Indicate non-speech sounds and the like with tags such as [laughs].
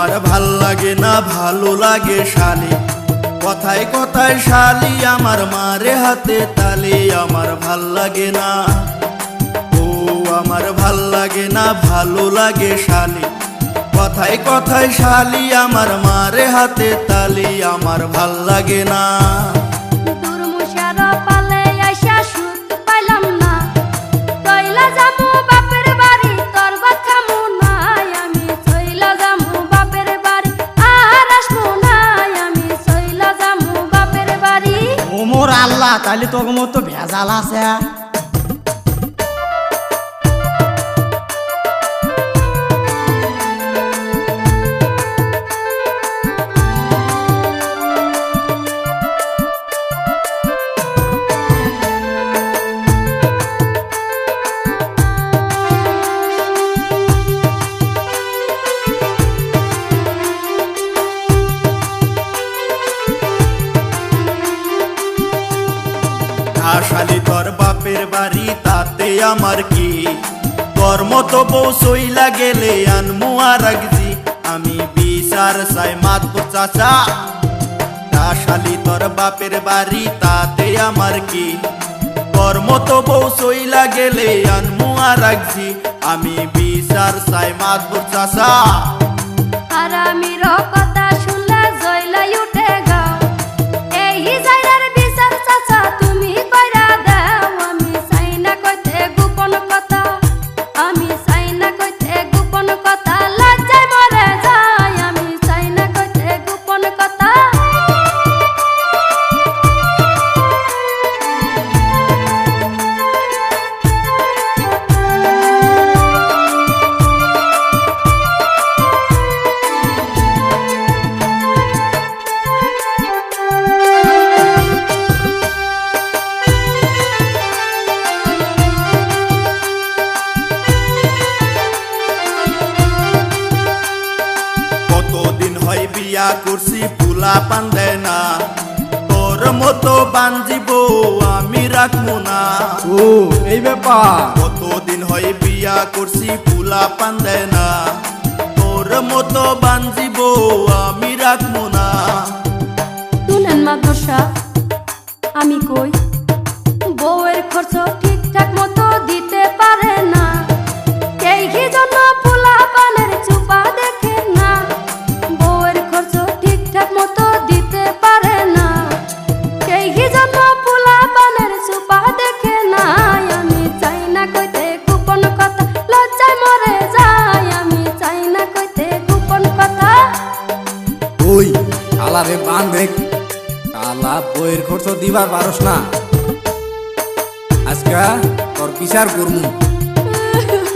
আমার ভালো লাগে না, ভালো লাগে শালি। কথায় কথায় শালি আমার মারে হাতে তালি, আমার ভালো লাগে না। ও, আমার ভালো লাগে না, ভালো লাগে শালি। কথায় কথায় শালি আমার মারে হাতে তালি, আমার ভালো লাগে না। তাহলে তোর মতো ভেজাল আছে। আশালি তোর বাপের বাড়ি, তাতে আমার কি? তোর মতো বউ সইলা গেলে আনমু আর আমি বিচার চাই মাতবো চাচা। আশালি তোর বাপের বাড়ি, তাতে আমার কি? তোর মতো বউ সইলা গেলে আনমু আর আমি বিচার চাই মাতবো চাচা। বিয়া করছি পুলা পান্দে না। তোর মতো বাঞ্জিব আমি রাখব না। ও এই ব্যাপার? কতদিন হয় বিয়া করছি পুলা পান্দে না। তোর মতো বাঞ্জিব আমি রাখব না। তুলেন মাদ্রাসা আমি কই? কালারে বান দেখ কালা বইয়ের খরচ দিবার পারস না। আজকা তোর বিচার করমু। [laughs]